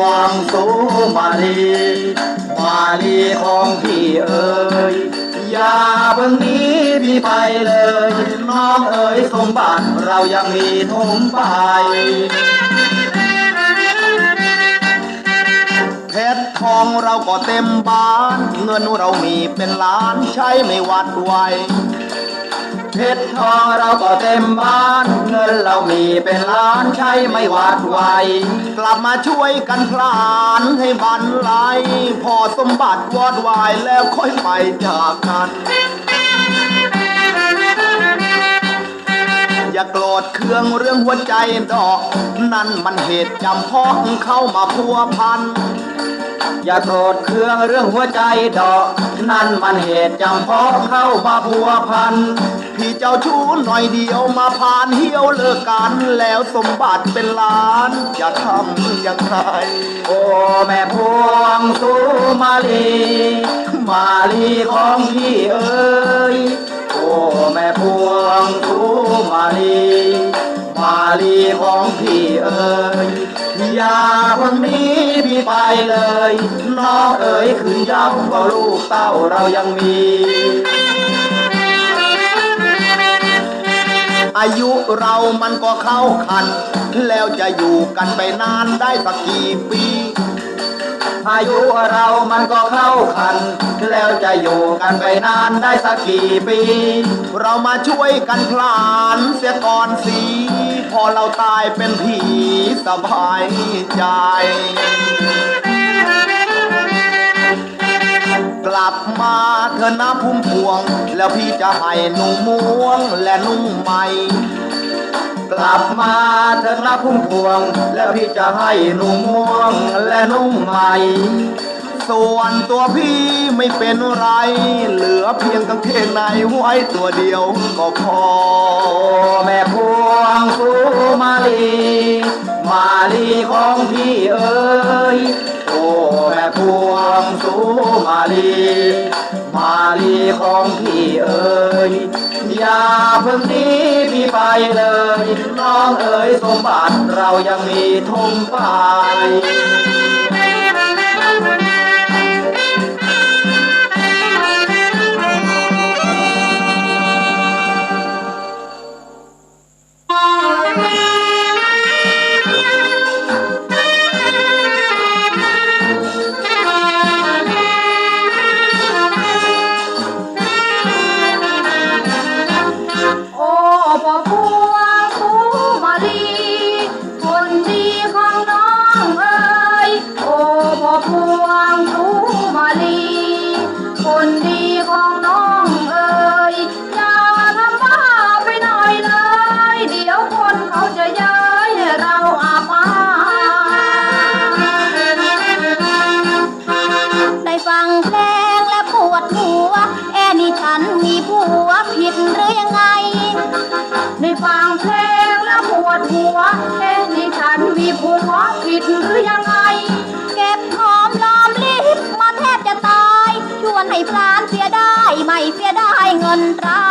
วงสุมาลีมาลีของพี่เอ๋ยอย่าเพิ่งนี้พี่ไปเลย น้องเอ๋ยสมบัติเรายังมีทมไปเพชรทองเราก็เต็มบ้าน เงินเรามีเป็นล้านใช้ไม่หวัดไหว เพชรทองเราก็เต็มบ้าน เงินเรามีเป็นล้านใช้ไม่หวาดไหวกลับมาช่วยกันพลานให้บันไหลพอสมบัติวอดวายแล้วค่อยไปจากกัน อย่าโกรธเคืองเรื่องหัวใจดอก นั่นมันเหตุจำเพาะเข้ามาพัวพันอย่าโกรธเคืองเรื่องหัวใจดอก นั่นมันเหตุจำเพาะเข้ามาพัวพัน พี่เจ้าชู้หน่อยเดียวมาพานเหี่ยวเลิกกัน แล้วสมบัติเป็นล้านจะทำอย่างไร โอ้แม่พวงสุมาลี มาลีของพี่เอ๋ยโอ้แม่พวงสุมาลีมาลีของพี่เอ๋ยอย่าพังนี้พี่ไปเลยน้องเอ๋ยคืนย้ำว่าลูกเต้าเรายังมี อายุเรามันก็เข้าคัน แล้วจะอยู่กันไปนานได้สักกี่ปีอายุเรามันก็เข้าคัน แล้วจะอยู่กันไปนานได้สักกี่ปี เรามาช่วยกันพลานเสียก่อนสิพอเราตายเป็นผีสบายใจ เธอนะพุ่มพวง แล้วพี่จะให้หนุ่มม่วงและนุ่งใหม่ กลับมาเธอนะพุ่มพวง แล้วพี่จะให้หนุ่มม่วงและนุ่งใหม่ส่วนตัวพี่ไม่เป็นไร เหลือเพียงกางเกงในไว้ตัวเดียวก็พอ แม่พวงสุมาลี มาลีของพี่เอ๋ย มาลีมาลีของพี่เอ๋ยอย่าเพิ่งนี้พี่ไปเลย น้องเอ๋ยสมบัติเรายังมีทุ่มไป ได้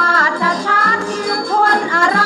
บาทชาติที่ควนอะไร